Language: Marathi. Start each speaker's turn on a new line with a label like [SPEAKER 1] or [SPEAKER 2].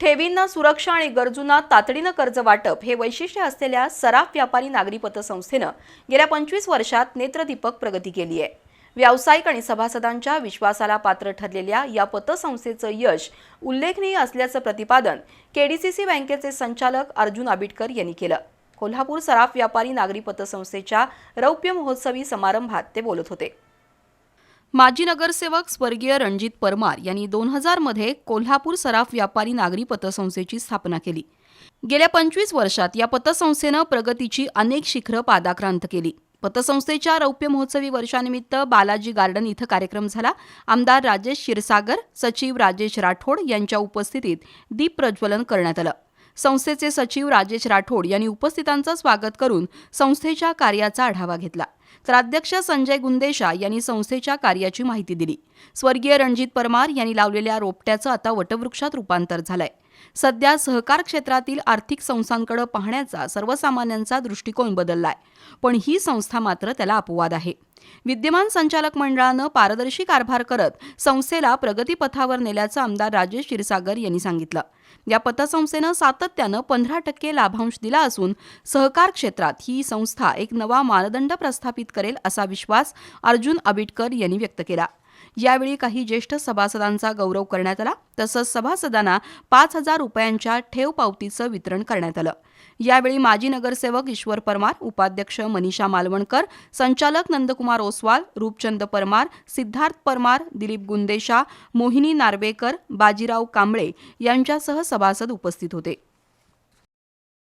[SPEAKER 1] ठेवींना सुरक्षा आणि गरजूंना तातडीनं कर्ज वाटप हे वैशिष्ट्य असलेल्या सराफ व्यापारी नागरी पतसंस्थेनं गेल्या पंचवीस वर्षात नेत्रदीपक प्रगती केली आहे. व्यावसायिक आणि सभासदांच्या विश्वासाला पात्र ठरलेल्या या पतसंस्थेचं यश उल्लेखनीय असल्याचं प्रतिपादन केडीसीसी बँकेचे संचालक अर्जुन आबिटकर यांनी केलं. कोल्हापूर सराफ व्यापारी नागरी पतसंस्थेच्या रौप्य महोत्सवी समारंभात ते बोलत होते. माजी नगरसेवक स्वर्गीय रणजित परमार यांनी दोन हजारमध्ये कोल्हापूर सराफ व्यापारी नागरी पतसंस्थेची स्थापना केली. गेल्या पंचवीस वर्षात या पतसंस्थेनं प्रगतीची अनेक शिखरं पादाक्रांत केली. पतसंस्थेच्या रौप्य महोत्सवी वर्षानिमित्त बालाजी गार्डन इथं कार्यक्रम झाला. आमदार राजेश क्षीरसागर सचिव राजेश राठोड यांच्या उपस्थितीत दीप प्रज्वलन करण्यात आलं. संस्थेचे सचिव राजेश राठोड यांनी उपस्थितांचं स्वागत करून संस्थेच्या कार्याचा आढावा घेतला. तर अध्यक्ष संजय गुंदेशा यांनी संस्थेच्या कार्याची माहिती दिली. स्वर्गीय रणजित परमार यांनी लावलेल्या रोपट्याचं आता वटवृक्षात रूपांतर झालंय. सध्या सहकार क्षेत्रातील आर्थिक संस्थांकडे पाहण्याचा सर्वसामान्यांचा दृष्टिकोन बदललाय. पण ही संस्था मात्र त्याला अपवाद आहे. विद्यमान संचालक मंडळानं पारदर्शी कारभार करत संस्थेला प्रगतीपथावर नेल्याचं आमदार राजेश क्षीरसागर यांनी सांगितलं. या पतसंस्थेनं सातत्यानं पंधरा टक्के लाभांश दिला असून सहकार क्षेत्रात ही संस्था एक नवा मानदंड प्रस्थापित करेल असा विश्वास अर्जुन आबिटकर यांनी व्यक्त केला. यावेळी काही ज्येष्ठ सभासदांचा गौरव करण्यात आला. तसंच सभासदांना पाच हजार रुपयांच्या ठेव पावतीचं वितरण करण्यात आलं. यावेळी माजी नगरसेवक ईश्वर परमार उपाध्यक्ष मनीषा मालवणकर संचालक नंदकुमार ओसवाल रूपचंद परमार सिद्धार्थ परमार दिलीप गुंदेशा मोहिनी नार्वेकर बाजीराव कांबळे यांच्यासह सभासद उपस्थित होते.